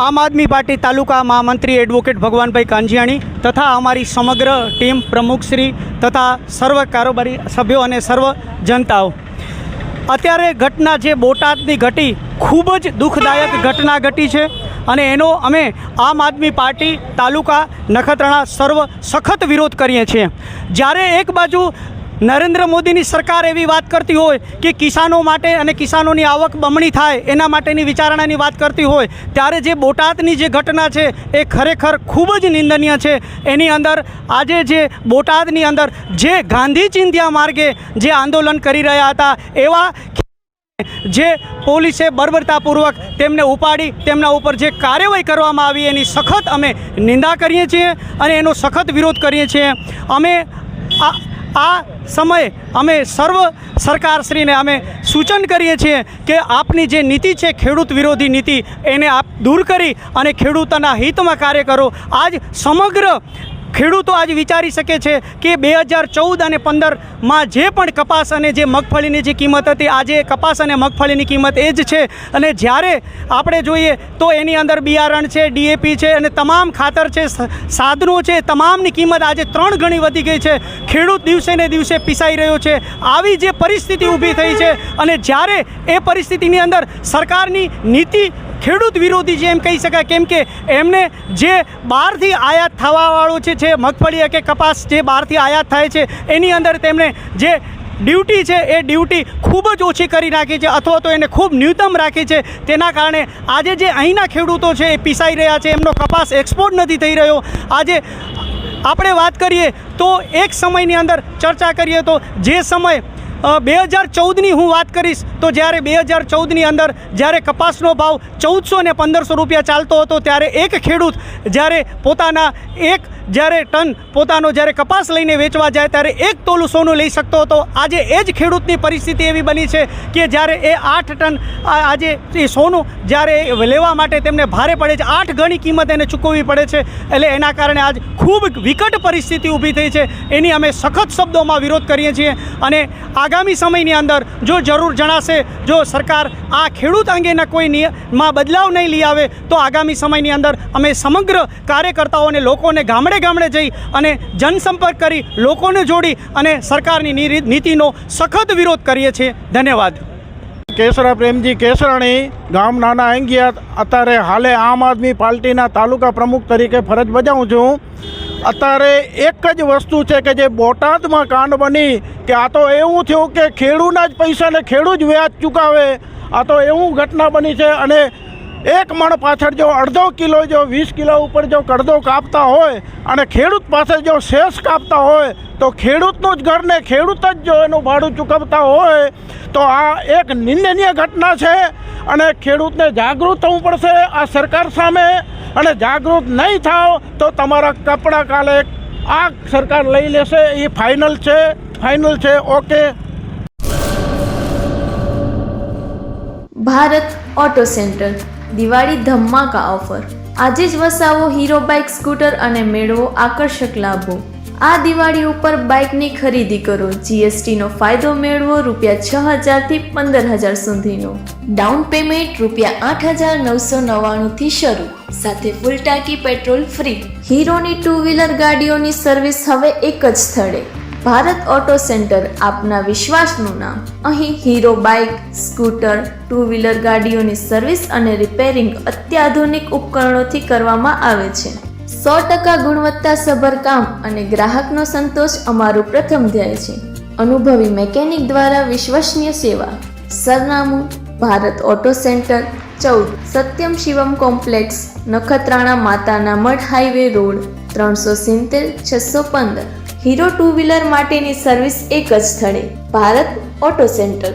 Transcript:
આમ આદમી પાર્ટી તાલુકા મહામંત્રી એડવોકેટ ભગવાનભાઈ કાંજિયાણી તથા અમારી સમગ્ર ટીમ પ્રમુખશ્રી તથા સર્વ કારોબારી સભ્યો અને સર્વ જનતાઓ. અત્યારે ઘટના જે બોટાદની ઘટી ખૂબ જ દુઃખદાયક ઘટના ઘટી છે અને એનો અમે આમ આદમી પાર્ટી તાલુકા નખત્રાણા સર્વ સખત વિરોધ કરીએ છીએ. જ્યારે એક બાજુ નરેન્દ્ર મોદીની સરકાર એવી વાત કરતી હોય કે કિસાનો માટે અને કિસાનોની આવક બમણી થાય એના માટેની વિચારણાની વાત કરતી હોય, ત્યારે જે બોટાદની જે ઘટના છે એ ખરેખર ખૂબ જ નિંદનીય છે. એની અંદર આજે જે બોટાદની અંદર જે ગાંધી ચિંધ્યા માર્ગે જે આંદોલન કરી રહ્યા હતા, એવા જે પોલીસે બર્બરતાપૂર્વક તેમને ઉપાડી, તેમના ઉપર જે કાર્યવાહી કરવામાં આવી એની સખત અમે નિંદા કરીએ છીએ અને એનો સખત વિરોધ કરીએ છીએ. અમે આ આ સમયે અમે સર્વ સરકારશ્રીને અમે સૂચન કરીએ છીએ કે આપની જે નીતિ છે, ખેડૂત વિરોધી નીતિ, એને આપ દૂર કરી અને ખેડૂતોના હિતમાં કાર્ય કરો. આજ સમગ્ર ખેડૂતો આજ વિચારી શકે છે કે બે હજાર ચૌદ અને પંદરમાં જે પણ કપાસ અને જે મગફળીની જે કિંમત હતી, આજે કપાસ અને મગફળીની કિંમત એ જ છે. અને જ્યારે આપણે જોઈએ તો એની અંદર બિયારણ છે, ડીએપી છે અને તમામ ખાતર છે સાધનો છે, તમામની કિંમત આજે ત્રણ ગણી વધી ગઈ છે. ખેડૂત દિવસે ને દિવસે પીસાઈ રહ્યો છે. આવી જે પરિસ્થિતિ ઊભી થઈ છે અને જ્યારે એ પરિસ્થિતિની અંદર સરકારની નીતિ ખેડૂત વિરોધી છે એમ કહી શકાય, કેમ કે એમને જે બહારથી આયાત થવાવાળું છે, જે મગફળી કે કપાસ જે બહારથી આયાત થાય છે, એની અંદર તેમણે જે ડ્યુટી છે, એ ડ્યુટી ખૂબ જ ઓછી કરી નાખી છે, અથવા તો એને ખૂબ ન્યૂનતમ રાખી છે. તેના કારણે આજે જે અહીંના ખેડૂતો છે, એ પીસાઈ રહ્યા છે, એમનો કપાસ એક્સપોર્ટ નથી થઈ રહ્યો. આજે આપણે વાત કરીએ તો એક સમયની અંદર ચર્ચા કરીએ તો જે સમય બે હજાર ચૌદની હું વાત કરીશ, તો જ્યારે બે હજાર ચૌદની અંદર જ્યારે કપાસનો ભાવ ચૌદસો ને પંદરસો રૂપિયા ચાલતો હતો, ત્યારે એક ખેડૂત જ્યારે પોતાના એક જ્યારે ટન પોતાનો જ્યારે કપાસ લઈને વેચવા જાય, ત્યારે એક તોલું સોનું લઈ શકતો હતો. આજે એ જ ખેડૂતની પરિસ્થિતિ એવી બની છે કે જ્યારે એ આઠ ટન આજે એ સોનું જ્યારે લેવા માટે તેમને ભારે પડે છે, આઠ ગણી કિંમત એને ચૂકવવી પડે છે, એટલે એના કારણે આજ ખૂબ વિકટ પરિસ્થિતિ ઊભી થઈ છે. એની અમે સખત શબ્દોમાં વિરોધ કરીએ છીએ અને આગામી સમયની અંદર જો જરૂર જણાશે, જો સરકાર આ ખેડૂત અંગેના કોઈ નિયમમાં બદલાવ નહીં લઈ આવે, તો આગામી સમયની અંદર અમે સમગ્ર કાર્યકર્તાઓને લોકોને ગામડે ગામડે જઈ અને જનસંપર્ક કરી, લોકોને જોડી અને સરકારની નીતિનો સખત વિરોધ કરીએ છીએ. ધન્યવાદ. કેસરા પ્રેમજી કેસરાણી ગામ નાના આંગિયા અત્યારે હાલે આમ આદમી પાર્ટીના તાલુકા પ્રમુખ તરીકે ફરજ બજાવું છું. અત્યારે એક જ વસ્તુ છે કે જે બોટાદમાં કાંડ બની કે આ તો એવું થયું કે ખેડૂના જ પૈસાને ખેડૂ જ વ્યાજ ચૂકાવે. આ તો એવું ઘટના બની છે અને એક મણ પાછળ જો અડધો કિલો જો વીસ કિલો ઉપર જો કડદો કાપતા હોય અને ખેડૂત પાસે જો શેષ કાપતા હોય, તો ખેડૂતનું જ ઘરને ખેડૂત જ જો એનું ભાડું ચૂકવતા હોય, તો આ એક નિંદનીય ઘટના છે અને ખેડૂતને જાગૃત થવું પડશે આ સરકાર સામે. અને જાગૃત નહીં થાવ તો તમારા કપડાં કાલે આ સરકાર લઈ લેશે. એ ફાઇનલ છે ફાઇનલ છે okay Bharat auto centre Diwali ધમાકા offer. આજે જ વસાવો હીરો બાઇક, સ્કૂટર અને મેળવો આકર્ષક લાભો. આ દિવાળી ઉપર બાઇકની ખરીદી કરો. જીએસટીનો ફાયદો મેળવો રૂપિયા છ હજારથી પંદર હજાર સુધીનો. ડાઉન પેમેન્ટ રૂપિયા આઠ હજાર નવસો નવ્વાણુંથી શરૂ. સાથે ફૂલ ટાંકી પેટ્રોલ ફ્રી. હીરોની ટુ વ્હીલર ગાડીઓની સર્વિસ હવે એક જ સ્થળે. ભારત ઓટો સેન્ટર આપના વિશ્વાસનું નામ. અહીં Hero bike, scooter two wheeler ગાડીઓની service અને રિપેરિંગ અત્યાધુનિક ઉપકરણોથી કરવામાં આવે છે. સો ટકા ગુણવત્તાસભર કામ અને ગ્રાહકનો સંતોષ અમારું પ્રથમ ધ્યેય છે. અનુભવી મેકેનિક દ્વારા વિશ્વસનીય સેવા. સરનામું, ભારત ઓટો સેન્ટર, ચૌદ, સત્યમ શિવમ કોમ્પ્લેક્સ, નખત્રાણા માતાના મઠ હાઈવે રોડ, ત્રણસો સિત્તેર, છસો પંદર. હીરો ટુ વ્હીલર માટેની સર્વિસ એક જ સ્થળે ભારત ઓટો સેન્ટર.